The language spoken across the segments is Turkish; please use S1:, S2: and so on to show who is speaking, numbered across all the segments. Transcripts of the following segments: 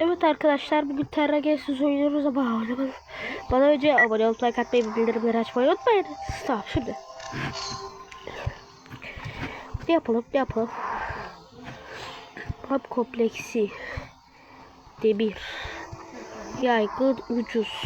S1: Evet arkadaşlar bugün Terra Games'siz oynuyoruz ama oynamadım. Bana önce abone olup like atmayı ve bildirimleri açmayı unutmayın. Tamam şimdi. Ne yapalım ne yapalım. Hap kompleksi. Demir. Yaygın ucuz.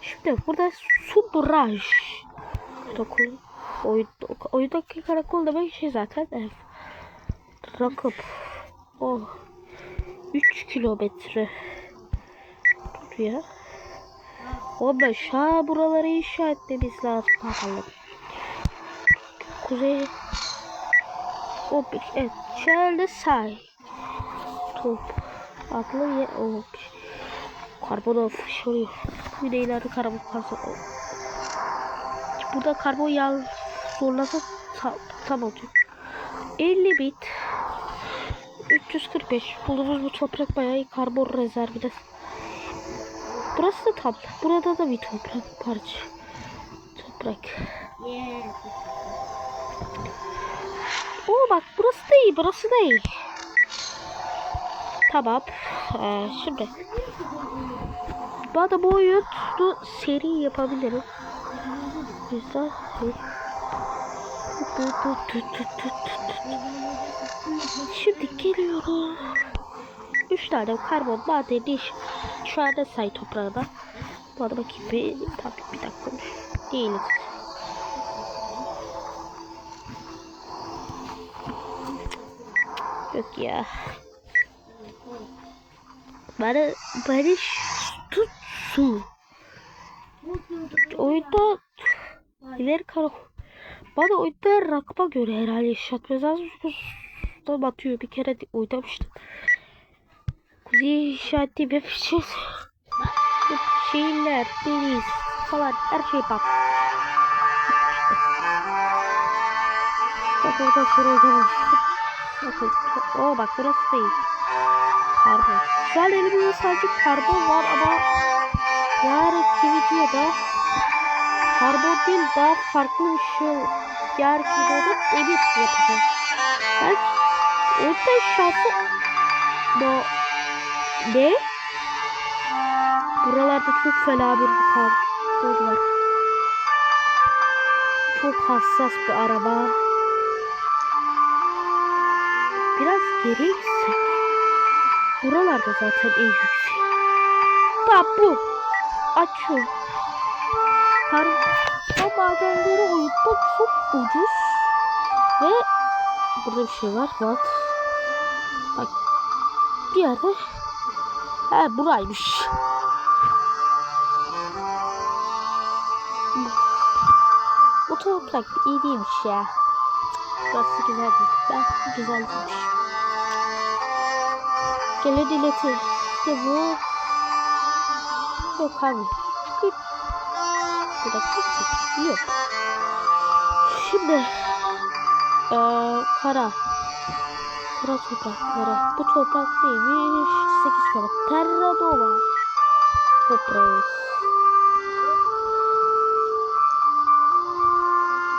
S1: Şimdi burada subraj. Dokun. Oyun, oyundaki karakol demek şey zaten. Rakıp. Oh. 3 kilometre. Dur ya. 15. Ha buraları inşa etmemiz lazım. Bakalım. Kuzey. 11. Evet. Şöyle say. Top. Adlı ye. Oh. Karbon fışırıyor. Güneylerde karbon karbon. Burada karbon yağ zorlasa tam, tam olacak. 50 bit. 345. Bulduğumuz bu toprak bayağı karbon rezervinde. Burası da tam. Burada da bir toprak parça. Toprak. Oo bak burası da iyi. Burası da iyi. Tamam. Ee, şimdi. De bu seri yapabilirim. Güzel. Şimdi geliyorum. Üç tane karbon madeni iş. Şu anda say toprağına. Bu arada bakayım bir, tabii bir dakika. Değiliz. Yok ya. Bana, bana tut su. Oyunda ileri karo. Bana oyunda rakma göre herhalde lazım. Çünkü suda batıyor. Bir kere oynamıştım. Kuzey işareti yapacağız. Şehirler, deniz falan her şey bak. Bak orada sonra oynamamıştım. Bakın. Oo bak burası değil. Karbon. Şu an elimde sadece karbon var ama yarınki videoda karbon değil daha farklı bir şey yarınki videoda emir yapacağım. Belki orta şansı bu ne? Buralarda çok fena bir karbon var. Çok hassas bir araba. Biraz geri gitsek. Buralarda zaten en yüksek. Tamam bu. Açıyorum. Madenleri oyunda çok ucuz. Ve burada bir şey var. Bak. Bak. Bir yerde. He buraymış. Bu toprak iyi değilmiş ya. Burası güzel değil. Ben güzel değilmiş. Gele dileti. İşte bu. Yok abi. Bir, dakika. Yok. Şimdi. Ee, kara. Kara toprakları. Bu toprak değilmiş. 8 kara. Terradova. Toprağı.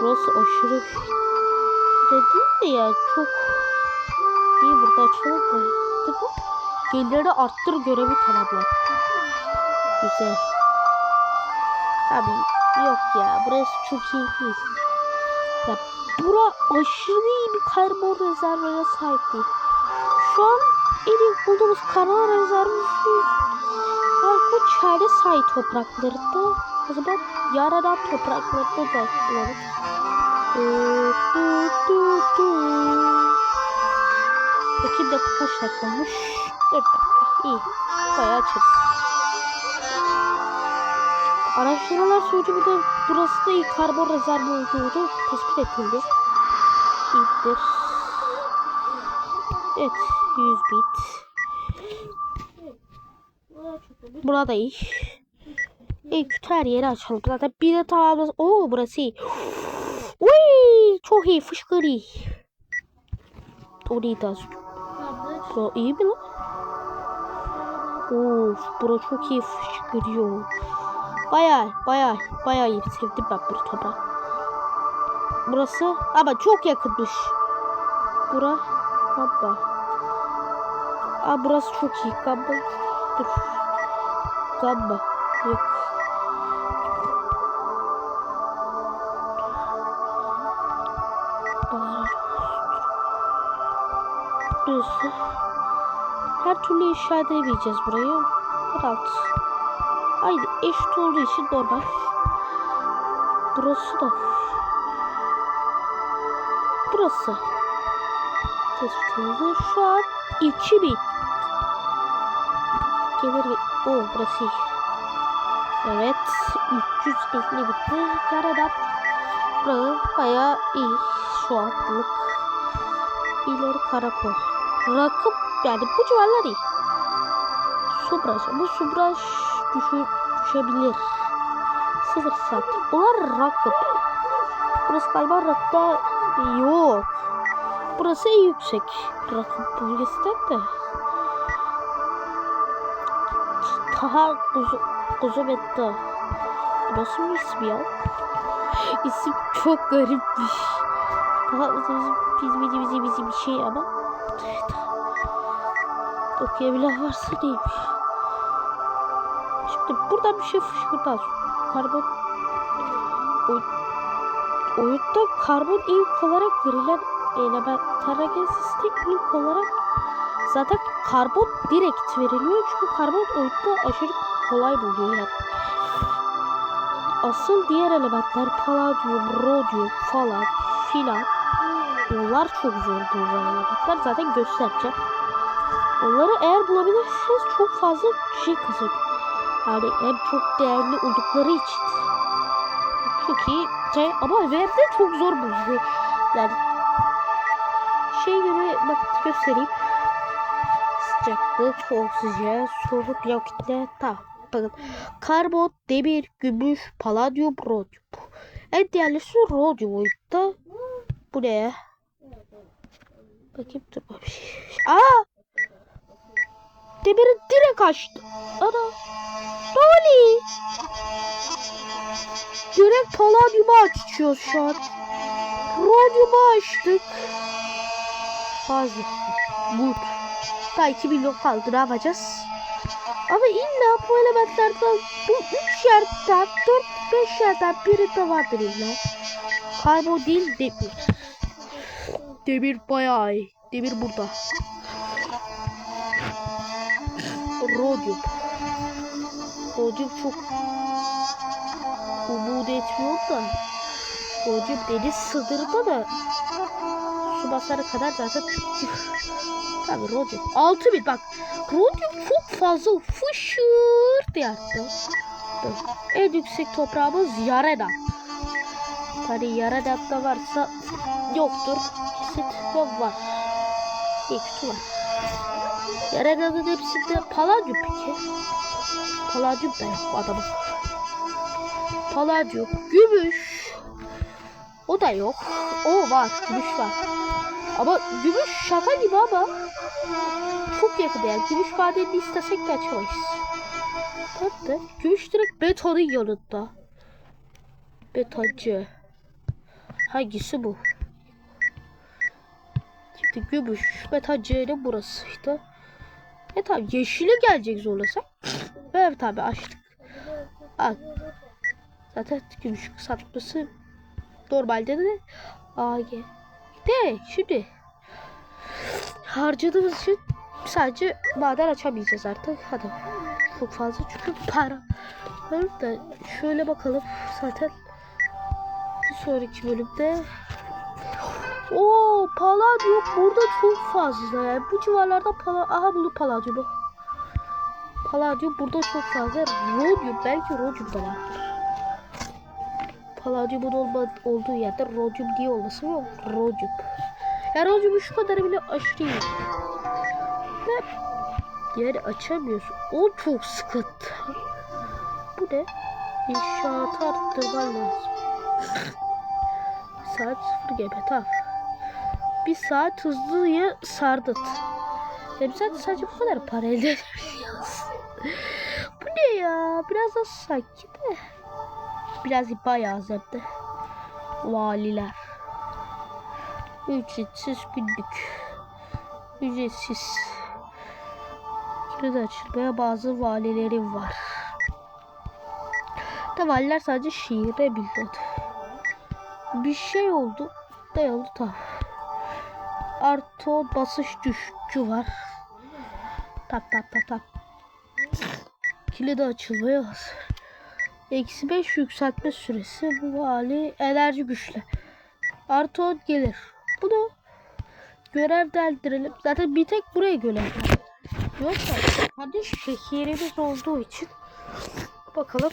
S1: Burası aşırı de değil de ya çok iyi burada açalım da. Geliri arttır görevi tamamlar. Güzel. Abi yok ya burası çok değil. Ya bura aşırı iyi bir karbon rezervine sahip değil. Şu an en iyi bulduğumuz karbon rezervi bu çare say topraklarında. O zaman yaradan topraklarında da bulalım. Bakayım da kaç dakika olmuş? 4 dakika. İyi. Bayağı açarız. Araştırmalar sonucu burada burası da iyi karbon rezervi olduğu tespit edildi. İyidir. Evet. 100 bit. Burada iyi. İlk her yeri açalım. Zaten bir de tamamız. Oo burası iyi. Uy, çok iyi fışkır iyi. Orayı da az. Bura iyi mi lan? Of bura çok iyi fışkırıyor. Baya baya baya iyi sevdim ben bu toprağı. Burası ama çok yakınmış. Bura. Hoppa. Aa burası çok iyi. Gamba. Dur. Gamba. Yok. Burası. Her türlü inşa edemeyeceğiz burayı. Rahat. Aynı eşit olduğu için normal. Burası da. Burası. Tezgahı şu an 2000. Gelir o burası iyi. Evet 350 bitti. Karadan burası bayağı iyi şu anlık. İleri karakol. Rakım yani bu civarlar iyi. Subraş ama Subraş düşür, düşebilir. Sıfır saat. Bunlar rakım. Burası galiba rakımda yok. Burası yüksek rakım bölgesinden de. Taha kuzu, Kuzumetta. Burası mı ismi ya? İsim çok garipmiş. Daha bizim bilmediğimiz bizim bir şey ama. Okuyabilen varsa neymiş. Şimdi buradan bir şey fışkırtar. Karbon o, oyunda karbon ilk olarak verilen elementlere gezisi ilk olarak zaten karbon direkt veriliyor çünkü karbon oyunda aşırı kolay buluyor yani. Asıl diğer elementler palladium, rodyum falan filan onlar çok zor bulunan elementler zaten göstereceğim. Onları eğer bulabilirseniz çok fazla şey kazanıyor. Yani hem çok değerli oldukları için çok iyi şey ama hem de çok zor buluyor. Yani şey gibi bak göstereyim. Sıcaklık, oksijen, soğukluk, kitle, tamam. Bakın karbon, demir, gümüş, paladyum, rodyum. En değerlisi rodyum oyunda. Bu ne? Bakayım dur bir şey. Demiri direkt açtı. Ana. Oluyor? Direkt paladyumu açıyoruz şu an. Rodyumu açtık. Fazla. Good. Daha 2 milyon kaldı ne yapacağız? Ama illa bu elementlerden bu 3 yerden 4-5 yerden birinde vardır illa. Karbon değil demir. Demir bayağı iyi. Demir burada. Rodyum. Rodyum çok umut etmiyor da. Rodyum deniz sınırında da su basarı kadar zaten Tabii Rodyum. 6000 bak. Rodyum çok fazla fışır diye arttı. Dur. En yüksek toprağımız Yarena. Hani Yarena'da varsa yoktur. Kesin var. Kötü var. Yarena'nın hepsinde paladyum peki. Paladyum da yok adamın. Paladyum, gümüş. O da yok. O var, gümüş var. Ama gümüş şaka gibi ama çok yakın yani. Gümüş madenini istesek de açamayız. Tabii gümüş direkt betonun yanında. Betoncu. Hangisi bu? Şimdi gümüş betoncu'nun burası işte. E tabi yeşile gelecek zorlasak. Evet tabi açtık. Al. Zaten gümüş kısaltması normalde de AG. De şimdi harcadığımız için sadece maden açamayacağız artık. Hadi çok fazla çünkü para. Da şöyle bakalım zaten bir sonraki bölümde o paladyum burada çok fazla yani bu civarlarda pala aha bunu paladyum paladyum burada çok fazla. Rodyum belki rodyum da vardır paladyumun olma, olduğu yerde rodyum diye olması yok rodyum ya rodyumu şu kadar bile aşırı iyi. Yani açamıyorsun o çok sıkıntı. Bu ne? İnşaatı arttırman lazım. Saat 0 GB tamam bir saat hızlıya sardıt. Hem zaten sadece bu kadar para elde edebiliyoruz. bu ne ya? Biraz da sanki de. Biraz bayağı de. Valiler. Ücretsiz günlük. Ücretsiz. Kilidi açılmaya bazı valilerim var. Da valiler sadece şiire biliyordu. Bir şey oldu. Oldu tamam. Arto basış düşüşü var. Tap tap tap tap. Kilidi hazır. Eksi 5 yükseltme süresi. Bu hali enerji güçlü. Artı 10 gelir. Bunu görevlendirelim. Zaten bir tek buraya görevlendirelim. Yoksa hadi şehirimiz olduğu için bakalım.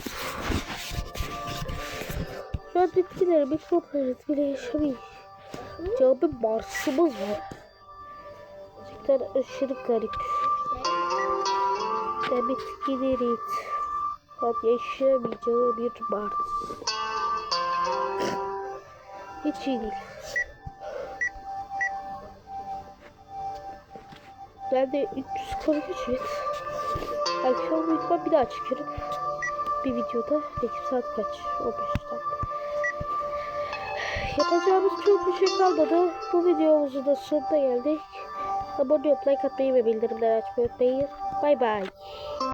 S1: Şu an bitkiler mikroplarız bile yaşamıyor. Canlı Mars'ımız var. Gerçekten aşırı garip. Ve bitkileri hadi yaşamayacağı bir Mars. Hiç iyi değil. Ben de 343 evet. Akşam uyutmam bir daha çıkarım. Bir videoda peki saat kaç? 15 dakika. Yapacağımız çok bir şey kalmadı. Bu videomuzun da sonuna geldik. Abone olup like atmayı ve bildirimleri açmayı unutmayın. Bay bay.